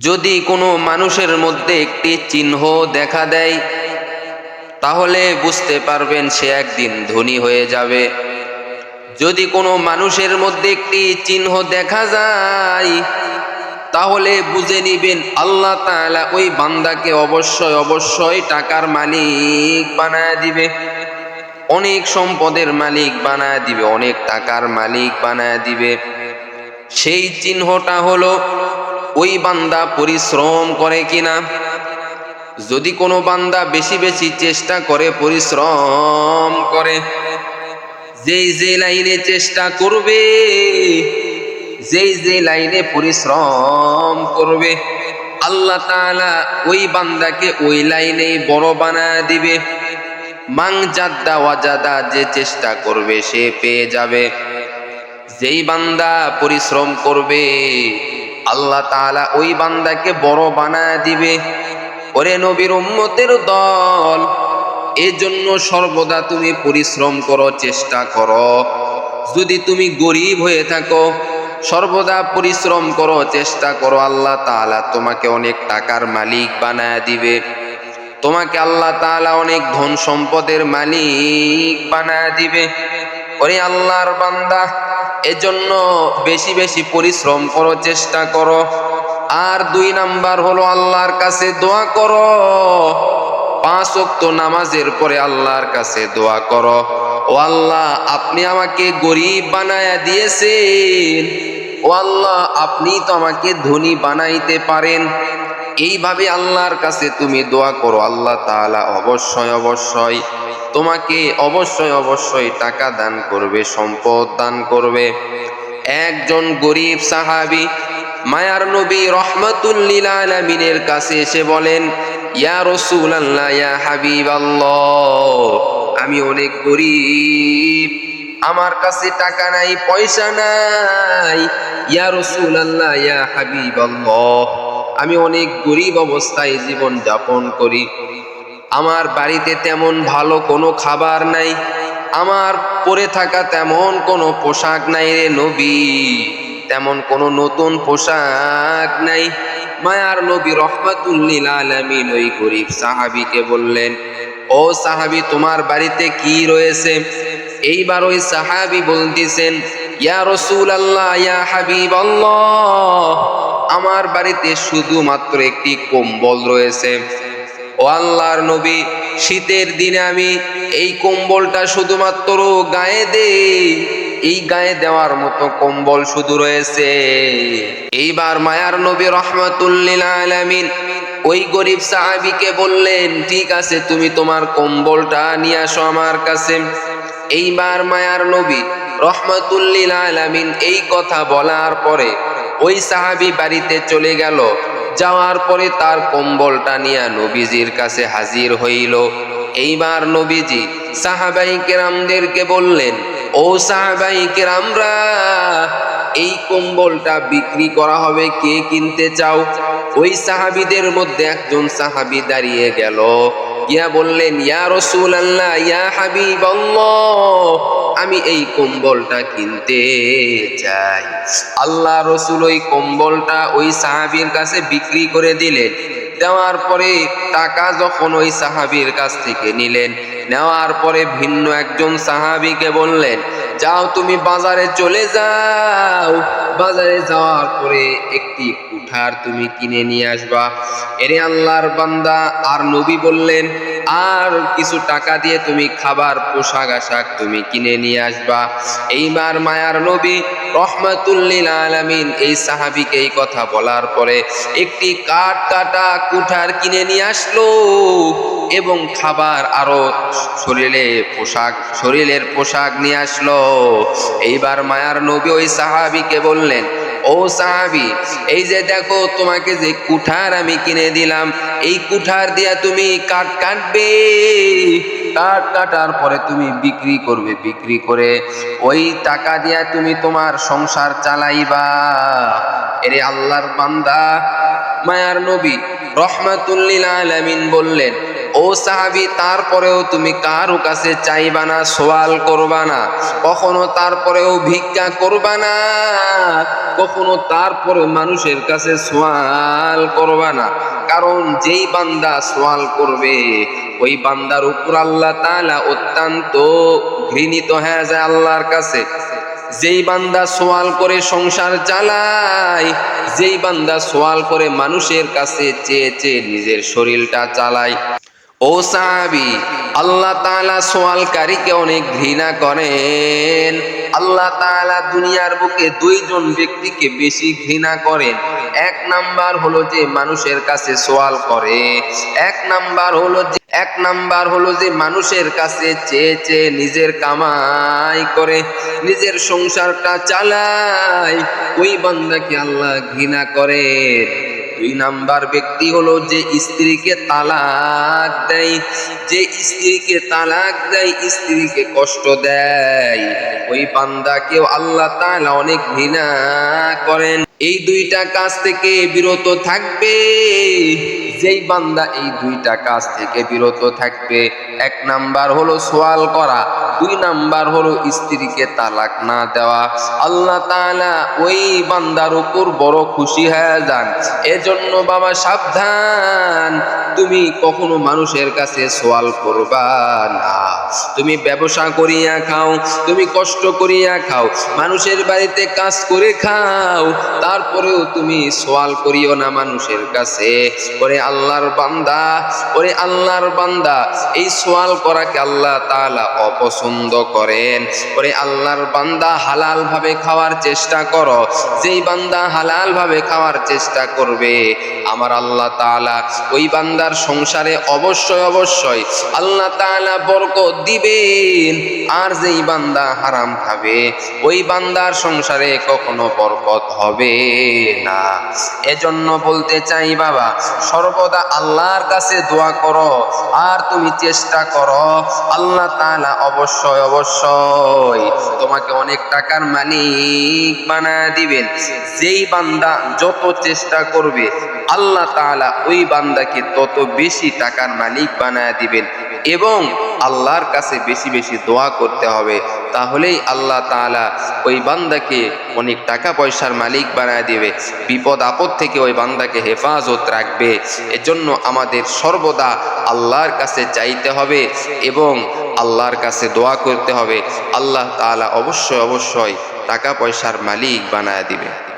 যদি কোনো মানুষের মধ্যে একটি চিহ্ন দেখা দেয়, তাহলে বুঝতে পারবেন সে একদিন ধনী হয়ে যাবে। যদি কোনো মানুষের মধ্যে একটি চিহ্ন দেখা যায়, তাহলে বুঝে নিবেন আল্লাহ তাআলা ওই বান্দাকে অবশ্যই অবশ্যই টাকার মালিক বানায় দিবে। অনেক সম্পদের মালিক বানায় দিবে, অনেক টাকার মালিক বানায় দিবে। সেই চিহ্নটা হলো ওই বান্দা পরিশ্রম করে কিনা? যদি কোনো বান্দা বেশি বেশি চেষ্টা করে, পরিশ্রম করে, যেই যে লাইনে চেষ্টা করবে, যেই যে লাইনে পরিশ্রম করবে, আল্লাহ তাআলা ওই বান্দাকে ওই লাইনেই বড় বানা দিবে। মাং জাদ্দা ওয়াজাদা যে চেষ্টা করবে, সে পেয়ে যাবে। যেই বান্দা পরিশ্রম করবে আল্লাহ তাআলা ওই বান্দাকে বড় বানায় দিবে। ওরে নবীর উম্মতের দল, এজন্য সর্বদা তুমি পরিশ্রম করো, চেষ্টা করো। যদি তুমি গরিব হয়ে থাকো, সর্বদা পরিশ্রম করো, চেষ্টা করো, আল্লাহ তাআলা তোমাকে অনেক টাকার মালিক বানায় দিবে। তোমাকে আল্লাহ তাআলা অনেক ধন সম্পদের মালিক বানায় দিবে। ওরে আল্লাহর বান্দা এজন্য বেশি বেশি পরিশ্রম করো, চেষ্টা করো। আর দুই নাম্বার হলো আল্লাহর কাছে দোয়া করো। পাঁচ ওয়াক্ত নামাজের পরে আল্লাহর কাছে দোয়া করো। ও আল্লাহ, আপনি আমাকে গরিব বানায়া দিয়েছেন। ও আল্লাহ, আপনি তো আমাকে ধনী বানাইতে পারেন। এইভাবে আল্লাহর কাছে তুমি দোয়া করো। আল্লাহ তাআলা অবশ্যই অবশ্যই। তোমাকে অবশ্যই অবশ্যই টাকা দান করবে, সম্পদ দান করবে। একজন গরিব সাহাবী, মায়ার নবী রহমাতুল্লিল আলমিনের কাছে এসে বলেন রসুল আল্লাহ ইয়া হাবিব আমি অনেক গরিব, আমার কাছে টাকা নাই, পয়সা নাই। ইয়া রসুল আল্লাহ ইয়া হাবিব আমি অনেক গরিব অবস্থায় জীবন যাপন করি। আমার বাড়িতে তেমন ভালো কোনো খাবার নাই। আমার পরে থাকা তেমন কোনো পোশাক নাই রে নবী। তেমন কোনো নতুন পোশাক নাই। মায়ার নবী রহমাতুল্লিল আলামিন ওই গরিব সাহাবিকে বললেন, ও সাহাবি, তোমার বাড়িতে কি রয়েছে? এইবার ওই সাহাবি বলতেছেন, ইয়া রসুল আল্লাহ ইয়া হাবিব আমার বাড়িতে শুধুমাত্র একটি কম্বল রয়েছে। ও আল্লাহর নবী, শীতের দিনে আমি এই কম্বলটা শুধুমাত্র গায়ে দেই। এই গায়ে দেওয়ার মতো কম্বল শুধু রয়েছে। এইবার মায়ার নবী রহমাতুল্লিল আলামিন ওই গরিব সাহাবিকে বললেন, ঠিক আছে, তুমি তোমার কম্বলটা নিয়ে আসো আমার কাছে। এইবার মায়ার নবী রহমাতুল্লিল আলামিন এই কথা বলার পরে ওই সাহাবি বাড়িতে চলে গেল। যাওয়ার পরে তার কম্বলটা নিয়ে নবীজির কাছে হাজির হইল। এইবার নবীজি সাহাবাই কেরামদেরকে বললেন, ও সাহাবাই কেরামরা, এই কম্বলটা বিক্রি করা হবে কে কিনতে চাও? ওই সাহাবিদের মধ্যে একজন সাহাবি দাঁড়িয়ে গেল। ইয়া বললেন, ইয়া রসুল আল্লাহ ইয়া হাবিব আমি এই কম্বলটা কিনতে চাই। আল্লাহ রসুল ওই কম্বলটা ওই সাহাবির কাছে বিক্রি করে দিলেন। দেওয়ার পরে টাকা যখন ওই সাহাবির কাছ থেকে নিলেন, নেওয়ার পরে ভিন্ন একজন সাহাবিকে বললেন যাও, তুমি বাজারে চলে যাও। বাজারে যাওয়ার পরে একটি কুঠার তুমি কিনে নিয়ে আসবা। এরে আল্লাহর বান্দা, আর নবী বললেন, আর কিছু টাকা দিয়ে তুমি খাবার, পোশাক, আশাক তুমি কিনে নিয়ে আসবা। এইবার মায়ার নবী রহমাতুল্লিল আলামিন এই সাহাবিকে এই কথা বলার পরে একটি কাঠ কাটা কুঠার কিনে নিয়ে আসলো। এবং খাবার আরও শরীরে পোশাক, শরীরের পোশাক নিয়ে আসলো। এইবার মায়ার নবী ওই সাহাবিকে বললেন, ও সাহাবি, এই যে দেখো তোমাকে যে কুঠার আমি কিনে দিলাম, এই কুঠার দিয়া তুমি কাঠ কাটবে। কাঠ কাটার পরে তুমি বিক্রি করবে, বিক্রি করে ওই টাকা দিয়া তুমি তোমার সংসার চালাইবা। এরে আল্লাহর বান্দা, মায়ার নবী রহমাতুল্লিল আলামিন বললেন ও সাহাবি, তারপরেও তুমি কারও কাছে চাইবা না সোয়াল করবা না, কখনো তারপরেও ভিক্ষা করবা না, কখনো তারপরে মানুষের কাছে সোয়াল করবা না। কারণ যেই বান্দা সোয়াল করবে, ওই বান্দার উপর আল্লাহ তাআলা অত্যন্ত ঘৃণিত হয়ে যায় আল্লাহর কাছে। যেই বান্দা সোয়াল করে সংসার চালায়, যেই বান্দা সোয়াল করে মানুষের কাছে চেয়ে চেয়ে নিজের শরীরটা চালায়। ও সাহাবি, আল্লাহ সোয়ালকারীকে অনেক ঘৃণা করেন। আল্লাহ তাআলা দুনিয়ার বুকে দুইজন ব্যক্তিকে বেশি ঘৃণা করেন। এক নাম্বার হলো যে মানুষের কাছে সোয়াল করে। এক নাম্বার হলো যে, এক নাম্বার হলো যে মানুষের কাছে চেয়ে চেয়ে নিজের কামাই করে, নিজের সংসারটা চালায়। ওই বান্দাকে আল্লাহ ঘৃণা করে। দুই নাম্বার ব্যক্তি হলো যে স্ত্রীকে তালাক দেয়। যে স্ত্রীকে তালাক দেয়, স্ত্রীকে কষ্ট দেয়। ওই বান্দাকেও আল্লাহ তাআলা অনেক ঘৃণা করেন। এই দুইটা কাজ থেকে বিরত থাকবে। যেই বান্দা এই দুইটা কাজ থেকে বিরত থাকবে, এক নাম্বার হলো সোয়াল করা। দুই নাম্বার হলো স্ত্রীকে তালাক না দেওয়া। আল্লাহ তালা ওই বান্দার উপর বড় খুশি হয়ে যান। এজন্য বাবা সাবধান, তুমি কখনো মানুষের কাছে সোয়াল করবা না। তুমি ব্যবসা করিয়া খাও, তুমি কষ্ট করিয়া খাও, মানুষের বাড়িতে কাজ করে খাও, তারপরেও তুমি সোয়াল করিও না মানুষের কাছে। ওরে আল্লাহর বান্দা, ওরে আল্লাহর বান্দা, এই সোয়াল করাকে আল্লাহ তাআলা অপছন্দ করেন। ওরে আল্লাহর বান্দা হালাল ভাবে খাওয়ার চেষ্টা করো। যেই বান্দা হালাল ভাবে খাওয়ার চেষ্টা করবে, আমার আল্লাহ তাআলা ওই বান্দার সংসারে অবশ্যই অবশ্যই আল্লাহ তাআলা বরকত দিবেন। আর যেই বান্দা হারাম খাবে, ওই বান্দার সংসারে কখনো বরকত হবে না। এজন্য বলতে চাই বাবা, সর্বদা আল্লাহর কাছে দোয়া করো, আর তুমি চেষ্টা করো, আল্লাহ তাআলা অবশ্যই অবশ্যই অবশ্যই। তোমাকে অনেক টাকার মালিক বানায় দিবেন। যেই বান্দা যত চেষ্টা করবে, আল্লাহ তাআলা ওই বান্দাকে তত বেশি টাকার মালিক বানায় দিবেন। এবং আল্লাহর কাছে বেশি বেশি দোয়া করতে হবে, তাহলেই আল্লাহ তাআলা ওই বান্দাকে অনেক টাকা পয়সার মালিক বানায় দিবে, বিপদ আপদ থেকে ওই বান্দাকে হেফাজত রাখবে। এজন্য আমাদের সর্বদা আল্লাহর কাছে চাইতে হবে এবং আল্লাহর কাছে দোয়া করতে হবে। আল্লাহ তাআলা অবশ্যই অবশ্যই টাকা পয়সার মালিক বানায় দিবে।